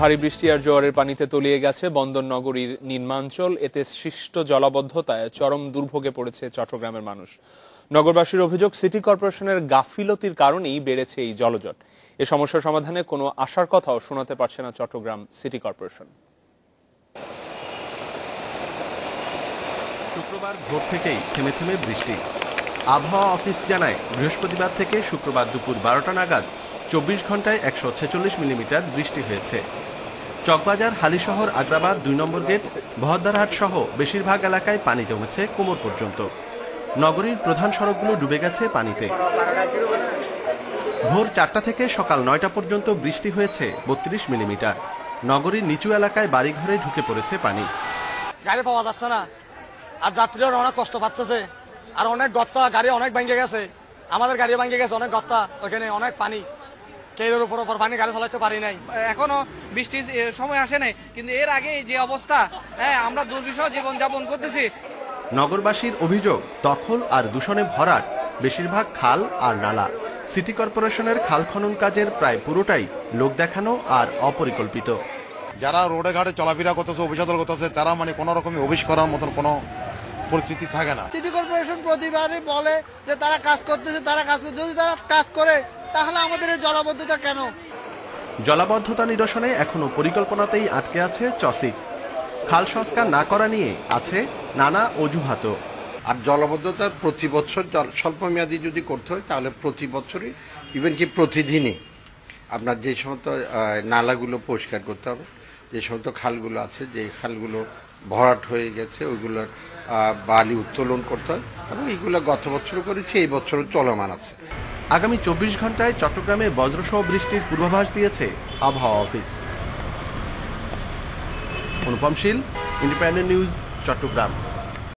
ভারী বৃষ্টি আর জোয়ারের পানিতে তলিয়ে গেছে বন্দর নগরীর নির্মাঞ্চল এতে সৃষ্ট জলাবদ্ধতায় চরম দুর্ভোগে পড়েছে চট্টগ্রামের মানুষ। নগরবাসীর অভিযোগ, সিটি কর্পোরেশনের গাফিলতির কারণেই বেড়েছে এই জলজট। এ সমস্যা সমাধানে কোনো আশার কথাও শোনাতে পারছে না চট্টগ্রাম সিটি কর্পোরেশন। শুক্রবার ভোর থেকেই থেমে থেমে বৃষ্টি। আবহাওয়া অফিস জানায় বৃহস্পতিবার থেকে শুক্রবার দুপুর বারোটা নাগাদ চব্বিশ ঘন্টায় একশো ছেচল্লিশ মিলিমিটার বৃষ্টি হয়েছে। চকবাজার, হালিশহর, আগ্রাবাদ দুই নম্বর গেট, বহদ্দারহাট সহ বেশিরভাগ এলাকায় পানি জমেছে কোমর পর্যন্ত। নগরীর প্রধান সড়কগুলো ডুবে গেছে পানিতে। ভোর চারটা থেকে সকাল নয়টা পর্যন্ত বৃষ্টি হয়েছে বত্রিশ মিলিমিটার। নগরীর নিচু এলাকায় বাড়িঘরে ঢুকে পড়েছে পানি। গাড়ি পাওয়া যাচ্ছে না। আর যাত্রীরা অনেক কষ্ট পাচ্ছে। আর অনেক গত্তা গাড়ি অনেক ভেঙে গেছে। আমাদের গাড়ি ভেঙে গেছে, অনেক গত্তা ওখানে অনেক পানি। কেউর উপর উপর পানি গাড়ি চালাতে পারি নাই। এখনও বৃষ্টির সময় আসে নাই কিন্তু এর আগে যে অবস্থা হ্যাঁ আমরা দুর্বিষহ জীবন যাপন করতেছি। নগরবাসীর অভিযোগ দখল আর দূষণে ভরাট বেশিরভাগ খাল আর নালা। সিটি কর্পোরেশনের খাল খনন কাজের প্রায় পুরোটাই লোক দেখানো আর অপরিকল্পিত। যারা রোডে ঘাটে চলাফেরা করতেছে অভিযোগ করতেছে তারা মানে কোনো রকমের অভিষ করার মতন কোনো পরিস্থিতি থাকে না। সিটি কর্পোরেশন প্রতিবারই বলে যে তারা কাজ করতেছে তারা কাজ যদি তারা কাজ করে তাহলে আমাদের এই জলাবদ্ধতা কেন? জলাবদ্ধতা নিরসনে এখনও পরিকল্পনাতেই আটকে আছে চসি। খাল সংস্কার না করা নিয়ে আছে নানা অজুহাতও। আর জলবদ্ধতা প্রতি বছর জল স্বল্পমেয়াদী যদি করতে হয় তাহলে প্রতি বছরই ইভেন কি প্রতিদিনই আপনার যে সমস্ত নালাগুলো পরিষ্কার করতে হবে যে সমস্ত খালগুলো আছে যে খালগুলো ভরাট হয়ে গেছে ওইগুলোর বালি উত্তোলন করতে হয়। এবং এইগুলো গত বছরও করেছি এই বছরও চলমান আছে। আগামী চব্বিশ ঘন্টায় চট্টগ্রামে বজ্রসহ বৃষ্টির পূর্বাভাস দিয়েছে আবহাওয়া office. Anupam Shil independent news Chattogram.